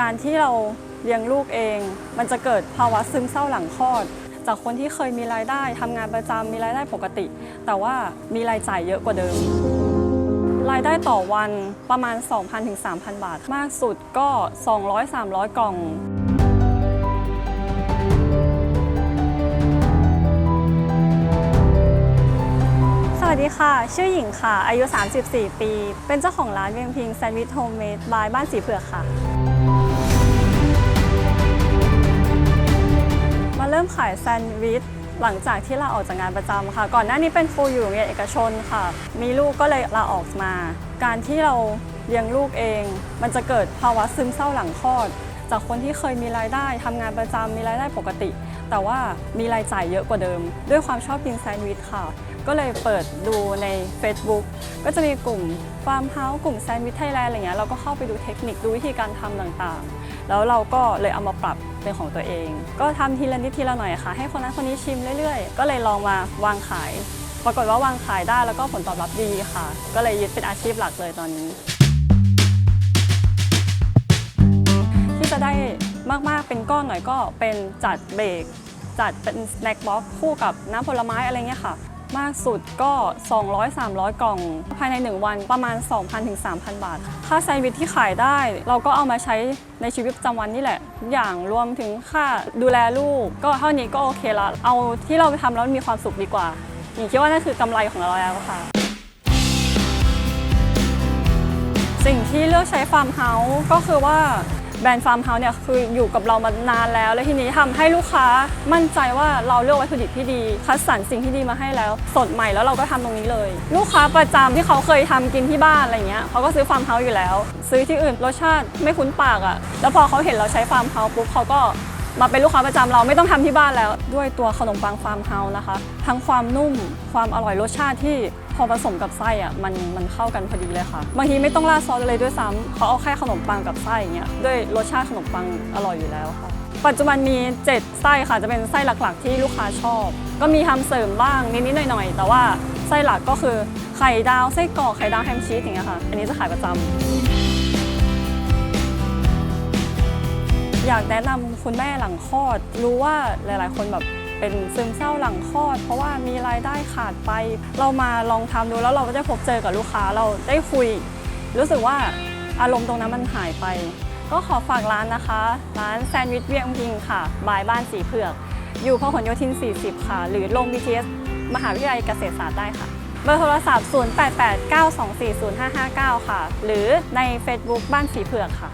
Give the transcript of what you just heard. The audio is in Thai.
การที่เราเลี้ยงลูกเอง มันจะเกิดภาวะซึมเศร้าหลังคลอด จากคนที่เคยมีรายได้ทำงานประจำมีรายได้ปกติ แต่ว่ามีรายจ่ายเยอะกว่าเดิม รายได้ต่อวันประมาณ 2,000ถึง3,000 บาท มากสุดก็ 200-300 กล่องสวัสดีค่ะ ชื่อหญิงค่ะ อายุ 34 ปี เป็นเจ้าของร้านเวียงพิงแซนด์วิชโฮมเมดบายบ้านสีเผือกค่ะ ริ่มขายแซนด์วิชหลังจากที่ลาออกจากงานประจำค่ะ ก่อนหน้านี้เป็นครูอยู่โรงเรียนเอกชนค่ะ มีลูกก็เลยลาออกมา การที่เราเลี้ยงลูกเอง มันจะเกิดภาวะซึมเศร้าหลังคลอด จากคนที่เคยมีรายได้ทำงานประจำมีรายได้ปกติ แต่ว่ามีรายจ่ายเยอะกว่าเดิม ด้วยความชอบกินแซนด์วิชค่ะ ก็เลยเปิดดูใน Facebook ก็จะมีกลุ่มฟาร์มเฮาส์กลุ่มแซนด์วิชไทยแลนด์อะไรเงี้ยเราก็เข้าไปดูเทคนิคดูวิธีการทำต่างๆ แล้วเราก็เลยเอามาปรับเป็นของตัวเอง ก็ทำทีละนิดทีละหน่อยค่ะ ให้คนนั้นคนนี้ชิมเรื่อยๆ ก็เลยลองมาวางขาย ปรากฏว่าวางขายได้แล้วก็ผลตอบรับดีค่ะ ก็เลยยึดเป็นอาชีพหลักเลยตอนนี้ ที่จะได้มากๆเป็นก้อนหน่อยก็เป็นจัดเบรกจัดเป็นสแน็คบ็อกคู่กับน้ำผลไม้อะไรเงี้ยค่ะ มากสุดก็ 200-300 กล่อง ภายใน 1 วันประมาณ 2,000-3,000 บาท ค่าแซนด์วิชที่ขายได้ เราก็เอามาใช้ในชีวิตประจำวันนี่แหละ ทุกอย่างรวมถึงค่าดูแลลูก ก็เท่านี้ก็โอเคละเอาที่เราไปทำแล้วมีความสุขดีกว่าหญิงคิดว่านั่นคือกำไรของเราแล้วค่ะ สิ่งที่เลือกใช้ฟาร์มเฮาส์ก็คือว่า แบรนด์ฟาร์มเฮาส์เนี่ยคืออยู่กับเรามานานแล้ว และทีนี้ทำให้ลูกค้ามั่นใจว่าเราเลือกวัตถุดิบที่ดี คัดสรรสิ่งที่ดีมาให้แล้ว สดใหม่แล้วเราก็ทำตรงนี้เลย ลูกค้าประจำที่เขาเคยทำกินที่บ้านอะไรเงี้ยเขาก็ซื้อฟาร์มเฮาส์อยู่แล้ว ซื้อที่อื่นรสชาติไม่คุ้นปากอะ่ะแล้วพอเขาเห็นเราใช้ฟาร์มเฮาส์ปุ๊บเขาก็ มาเป็นลูกค้าประจำเราไม่ต้องทำที่บ้านแล้ว ด้วยตัวขนมปังฟาร์มเฮาส์นะคะ ทั้งความนุ่มความอร่อยรสชาติที่พอผสมกับไส้อะมันมันเข้ากันพอดีเลยค่ะ บางทีไม่ต้องราดซอสเลยด้วยซ้ำเขาเอาแค่ขนมปังกับไส้อย่างเงี้ยด้วยรสชาติขนมปังอร่อยอยู่แล้วค่ะปัจจุบันมี 7 ไส้ค่ะจะเป็นไส้หลักๆ ที่ลูกค้าชอบ ก็มีทำเสริมบ้างนิดๆหน่อยๆ แต่ว่าไส้หลักก็คือไข่ดาวไส้กรอกไข่ดาวแฮมชีสอย่างเงี้ยค่ะ อันนี้จะขายประจำ อยากแนะนำคุณแม่หลังคลอด รู้ว่าหลาย ๆ คนแบบเป็นซึมเศร้าหลังคลอด เพราะว่ามีรายได้ขาดไป เรามาลองทำดูแล้วเราก็ได้พบเจอกับลูกค้าเราได้คุย รู้สึกว่าอารมณ์ตรงนั้นมันหายไป ก็ขอฝากร้านนะคะ ร้านแซนด์วิชเวียงพิงค่ะ บายบ้านสีเผือก อยู่พหลโยธิน 40 ค่ะ หรือลง BTS มหาวิทยาลัยเกษตรศาสตร์ได้ค่ะเบอร์โทรศัพท์ 0889240559 ค่ะ หรือใน Facebook บ้านสีเผือกค่ะ